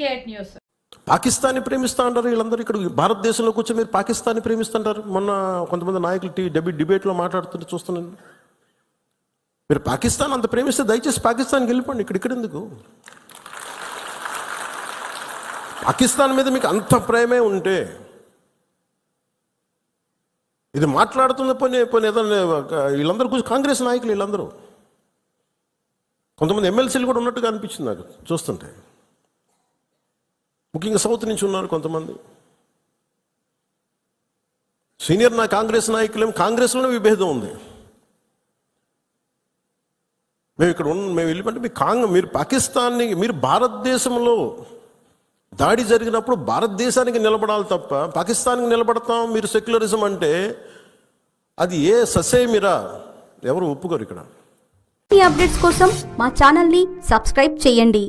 Fake news పాకిస్తాన్ని ప్రేమిస్తా అంటారు వీళ్ళందరూ ఇక్కడ. భారతదేశంలో కూర్చొని మీరు పాకిస్తాన్ని ప్రేమిస్తుంటారు? మొన్న కొంతమంది నాయకులు టీ డెబి డిబేట్లో మాట్లాడుతుంటే చూస్తున్నాను. మీరు పాకిస్తాన్ అంత ప్రేమిస్తే దయచేసి పాకిస్తాన్కి వెళ్ళిపోండి. ఇక్కడ ఇక్కడ ఎందుకు? పాకిస్తాన్ మీద మీకు అంత ప్రేమే ఉంటే ఇది మాట్లాడుతున్న పోనీ పోనీ ఏదైనా వీళ్ళందరూ కూర్చొని కాంగ్రెస్ నాయకులు వీళ్ళందరూ. కొంతమంది ఎమ్మెల్సీలు కూడా ఉన్నట్టుగా అనిపించింది నాకు చూస్తుంటే. ముఖ్యంగా సౌత్ నుంచి ఉన్నారు కొంతమంది. సీనియర్ నా కాంగ్రెస్ నాయకులేం కాంగ్రెస్లోనే విభేదం ఉంది. మేము ఇక్కడ ఉన్న మేము వెళ్ళిపోతే మీ కాంగ్ మీరు పాకిస్తాన్ని మీరు భారతదేశంలో దాడి జరిగినప్పుడు భారతదేశానికి నిలబడాలి తప్ప పాకిస్తాన్కి నిలబడతాం మీరు సెక్యులరిజం అంటే అది ఏ ససేమిరా? ఎవరు ఒప్పుకోరు ఇక్కడ. ఈ అప్డేట్స్ కోసం మా ఛానల్ని సబ్స్క్రైబ్ చేయండి.